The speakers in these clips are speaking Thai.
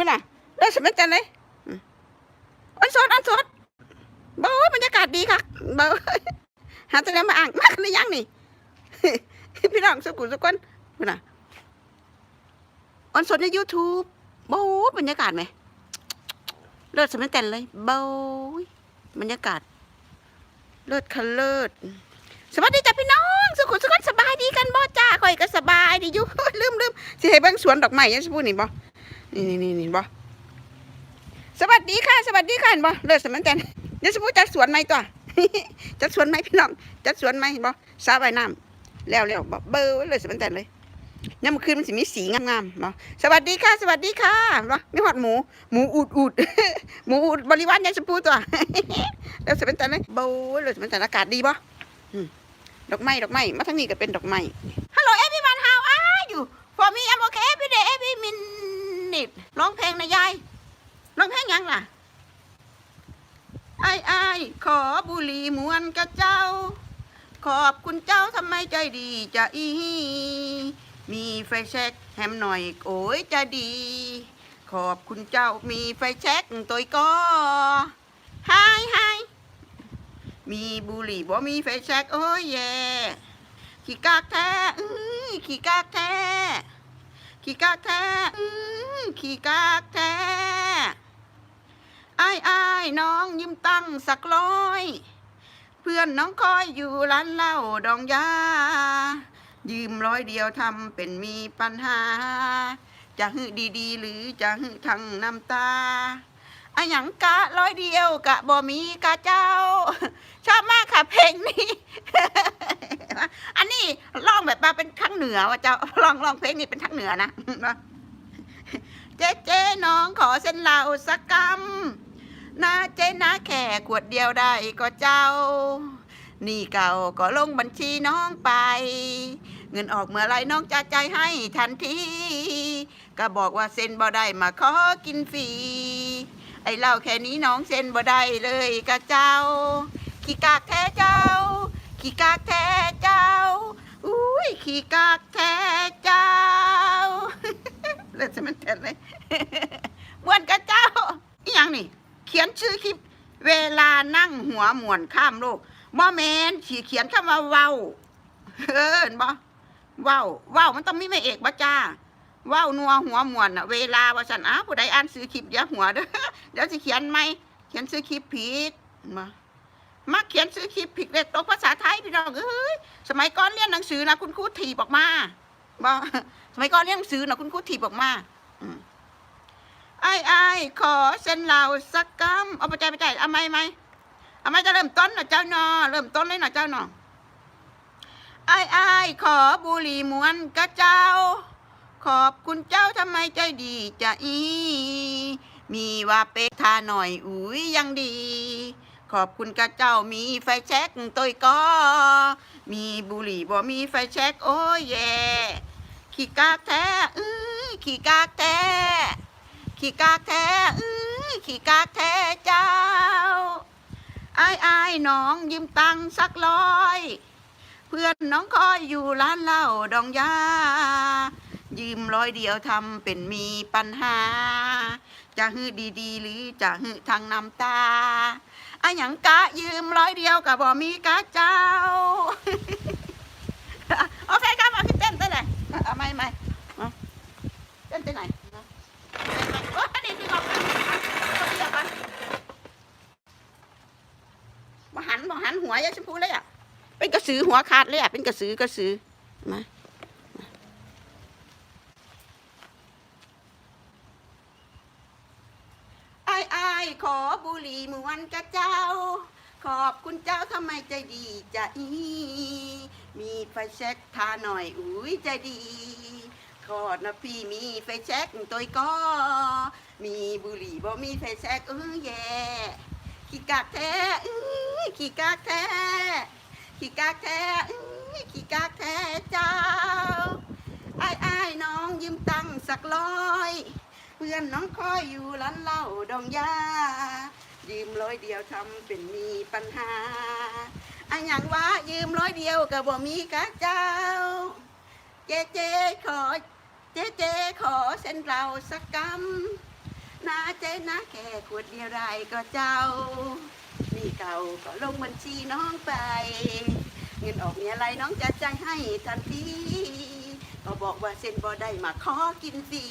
พูดน่ะเลิศสมัยจันเลยอันสดอันสดเบ้าบรรยากาศดีค่ะเบ้าหาตัวไหนมาอ่างมากหรือยังนี่พี่น้องสุกุลสุกคนพูดน่ะอันสดในยูทูบเบ้าบรรยากาศไหมเลิศสมัยจันเลยเบ้าบรรยากาศ เลิศค่ะเลิศสวัสดีจ้ะพี่น้องสุขุสุขนสบายดีกันบ่จ้าข่อยก็สบายดีอยู่ลืมลืมสิให้เบิ่งสวนดอกไม้ยังสิพูดนี่บ่ นี่นี่นี่นี่บ่สวัสดีค่ะ สวัสดีค่ะบ่เลิศสมันจันเดี๋ยวสิพูดจัดสวนไหมตัวจัดสวนไหมพี่น้องจัดสวนไหมบ่สระว่ายน้ำแล้วแล้วบ่เบอร์เลยสมันจันเลยยามมื้อคืนมันสิมีสีงามๆบ่สวัสดีค่ะ สวัสดีค่ะบ่มีฮอดหมู หมูอูดอูดหมูอูดบริวารยังสิพูดตัวแล้วสมันจันเลยเบอร์เลยสมันจันอากาศดีบ่ดอกไม้ดอกไม้มาทางนี้ก็เป็นดอกไม้ฮัลโหล everyone how are you for me I'm okay every day every minute ร้องเพลงนะยายร้องเพลงยังล่ะไอ้ไอ้ขอบุหรี่มวนกับเจ้า ขอบคุณเจ้าทำไมใจดีจะอี มีไฟแช็กแฮมหน่อยโอ้ยจะดี ขอบคุณเจ้ามีไฟแช็กตัวก็ไฮไฮมีบุหรี่บ่มีไฟแช็กโอ้ยแย่ขี้กากแท้ขี้กากแท้ขี้กากแท้ ขี้กากแท้ไอ้ไอ้ายน้องยิ้มตั้งสักร้อย เพื่อนน้องคอยอยู่ร้านเหล้าดองยา ยืมร้อยเดียวทำเป็นมีปัญหา จะฮึดีๆ หรือจะฮึทั้งน้ำตาอะหยังกะร้อยเดียวกะบ่มีกะเจ้า ชอบมากค่ะเพลงนี้ อันนี้ร้องแบบมาเป็นทางเหนือว่าเจ้าร้องร้องเพลงนี้เป็นทางเหนือนะ เจ๊เจ๊น้องขอเส้นเหล้าสักกำนาเจ๊นาแค่ขวดเดียวได้ก็เจ้า นี่เก่าก็ลงบัญชีน้องไป เงินออกเมื่อไรน้องจะใจให้ทันที ก็บอกว่าเซ็นบ่ได้มาขอกินฟรี ไอ้เหล้าแค่นี้น้องเซ็นบ่ได้เลยกะเจ้า ขี้กากแท้เจ้า ขี้กากแท้เจ้า อุ้ยขี้กากแท้เจ้า เลิศจะมันเต็ดเลยมวนกะเจ้าอีหยังนี่ เขียนชื่อคลิป เวลานั่งหัวหมวนข้ามโลกบ่แมนขีเขียนคำว่าเว้าเออเห็นบ่เว้าเว้ามันต้องมีแม่เอกบ่จ้าเว้านัวหัวหมวนน่ะเวลาว่าฉันอ้าวผู้ใดอ่านซื้อคลิปอย่าหัวเด้อเดี๋ยวสิเขียนไหมเขียนซื้อคลิปผิดมามักเขียนซื้อคลิปผิดเลยตกภาษาไทยพี่น้องเอ้ยสมัยก่อนเรียนหนังสือนะคุณครูถีบออกมา บ่สมัยก่อนเรียนหนังสือนะคุณครูถีบออกมาไอ้ไอ้ายขอเส้นเหล่าสักกำเอาไปใจไปใจเอาไหมไหมเอาไหมจะเริ่มต้นนะเจ้าหนอเริ่มต้นเลยนะเจ้าหนอไอ้ไอ้ายขอบุหรี่มวนกะเจ้า ขอบคุณเจ้าทำไมใจดีจะอี มีว่าเป๊กทาหน่อยอุ้ยยังดี ขอบคุณกะเจ้ามีไฟแช็กตัวก็ มีบุหรี่บ่มีไฟแช็กโอ้ยแย่ ขี้กากแท้อื้อขี้กากแท้ขี้กากแท้อื้อขี้กากแท้เจ้าไอ้ไอ้ายน้องยืมตังค์สักร้อย เพื่อนน้องคอยอยู่ร้านเหล้าดองยายืมร้อยเดียวทำเป็นมีปัญหา จะฮือดีๆ หรือจะฮือทางน้ำตาอะหยังกะยืมร้อยเดียวกับบ่มีกะเจ้า โอเคครับ ไม่ไม่เอาเต้นที่ไหนเอาโอ้ยนี่ดึงออกมาเอกก่อนบ่หันบ่หันหัวยายชมพูเลยอะ เป็นกระสือหัวขาดเลยอะ เป็นกระสือกระสือมาไอ้ไอ้ายขอบุหรี่มวนกับเจ้า ขอบคุณเจ้าทำไมใจดีจะอี มีไฟแช็กทาหน่อย อุ้ยใจดีขอดนะพี่มีไฟแช็กตัวก็ มีบุหรี่บ่มีไฟแช็กเออแย่ขี้กากแท้อื้อขี้กากแท้ขี้กากแท้อื้อขี้กากแท้เจ้าไอ้ไอ้น้องยืมตังสักร้อย เพื่อนน้องคอยอยู่ร้านเหล้าดองยา ยืมร้อยเดียวทำเป็นมีปัญหาอะหยังว่ายืมร้อยเดียวก็บ่มีกะเจ้า เจ๊เจ๊ขอ เจ๊เจ๊ขอเส้นเราสักกนาเจ๊นะแค่ขวดเดียวได้ก็เจ้า นี่เก่าก็ลงบัญชีน้องไป เงินออกเนี่ยอะไรน้องจะจ่ายให้ทันทีก็บอกว่าเซ็นบ่ได้มาขอกินฟรี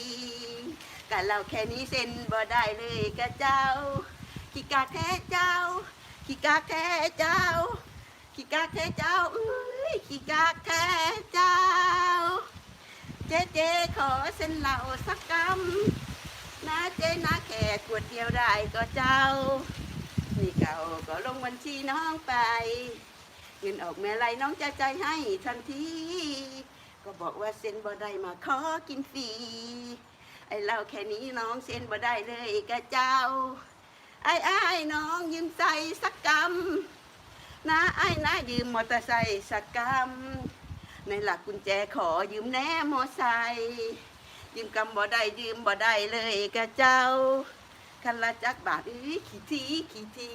กะเราแค่นี้เซ็นบ่ได้เลยกะเจ้า ขี้กาแท้เจ้าขี้กาแท้เจ้าขี้กาแท้เจ้าเอ้ยขี้กาแท้เจ้า เจ๊เจ๊ขอเซ็นเหล่าสักกำนะเจ๊นะแค่ขวดเดียวได้ก็เจ้า นี่เก่าก็ลงบัญชีน้องไป เงินออกเมื่อไรน้องจะใจให้ทันทีก็บอกว่าเซ็นบ่ได้มาขอกินฟรีไอเราแค่นี้น้องเซ็นบ่ได้เลยกะเจ้า ไอ้ไอ้น้องยืมใส่สักกำนะไอ้นะยืมมอเตอร์ไซค์สักกำในหลักกุญแจขอยืมแน่มอไซค์ยืมกำบ่ได้ยืมบ่ได้เลยกะเจ้าคันละจักบาทอื้อขี้ทีขี้ที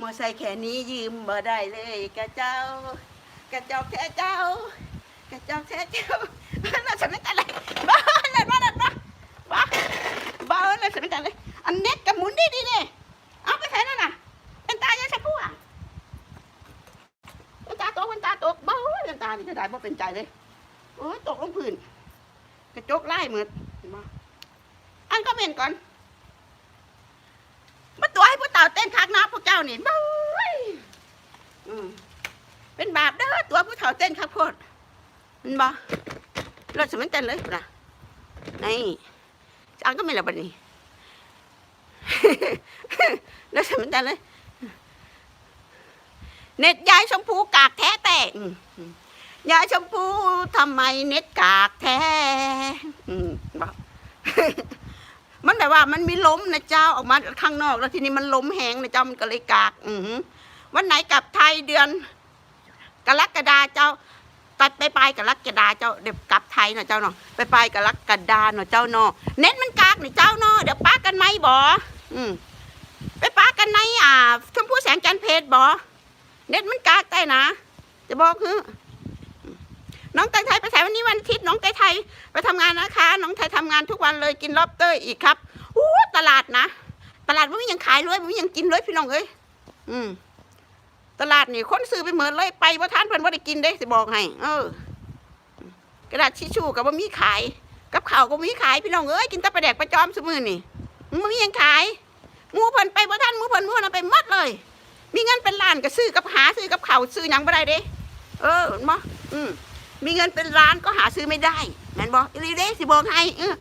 มอไซค์แค่นี้ยืมบ่ได้เลยกะเจ้ากระจอกแท้เจ้ากระจอกแท้เจ้าน่าสนใจอะไรบ้าเลยบ้าเลยบ้าบ้าบ้าเลยสนใจเลย อันเน็ตกับหมุนดีดีเนี่ยเอาไปใส่นั่นน่ะ เป็นตายังสักผู้อะเป็นตาตกเป็นตาตกบ้าเป็นตานี่จะได้ บ่เป็นใจเลยโอ้ยตกลงพื้นกระจกไล่เหมือนเห็นบ่อันก็เมนก่อนมาตัวให้พวกเต่าเต้นคักนะพวกเจ้านี่บ้ยเป็นบาปเด้อตัวผู้เฒ่าเต้นคักโพดมันบ่เราสมันเต้นเลยนะนี่อันก็ไม่ละบัดนี้เราสมันเต้นเลยเน็ตยายชมพูกากแท้แต่ ยาชมพูทำไมเน็ตกากแท้มันแบบว่ามันมีล้มนะเจ้าออกมาข้างนอก แล้วทีนี้มันล้มแหงนะเจ้ามันก็เลยกาก อือหือวันไหนกลับไทยเดือน กรกฎาเจ้าตัดไปปลายกรกฎาเจ้าเดี๋ยวกลับไทยนะเจ้าเนาะไปปลายกรกฎาเนาะเจ้าเนาะเน็ตมันกากนี่เจ้าเนาะเดี๋ยวป้ากันไหมบออืมไปป้ากันในอ่าชมพู่แสงจันเพชรบอเน็ตมันกากแต่นะจะบอกคือ น้องไตไทยไปถ่ายวันนี้วันอาทิตย์น้องไตไทยไปทำงานนะคะ น้องไทยทำงานทุกวันเลยกินลอบเตอร์อีกครับอู้ตลาดนะ ตลาดมันยังขายเลยมันยังกินเลยพี่น้องเอ้ยอืมตลาดนี่คนซื้อไปเหมือนเลยไปว่าท่านเพิ่นว่าได้กินได้สิบอกให้เออ กระดาษชิชชูกับว่ามีขาย กับข้าวก็มีขายพี่น้องเอ้ยกินตะปลาแดกปลาจอมสมือนี่มันมียังขายมูเพิ่นไปว่าท่านมูเพิ่นมูเพิ่นเอาไปหมดเลย มีเงินเป็นล้านก็ซื้อกับหาซื้อกับข้าวซื้อยังบ่ได้เด้ เออเห็นบ่อืม มีเงินเป็นล้านก็หาซื้อไม่ได้แม่นบ่อีหลีเด้สิบอกให้เออ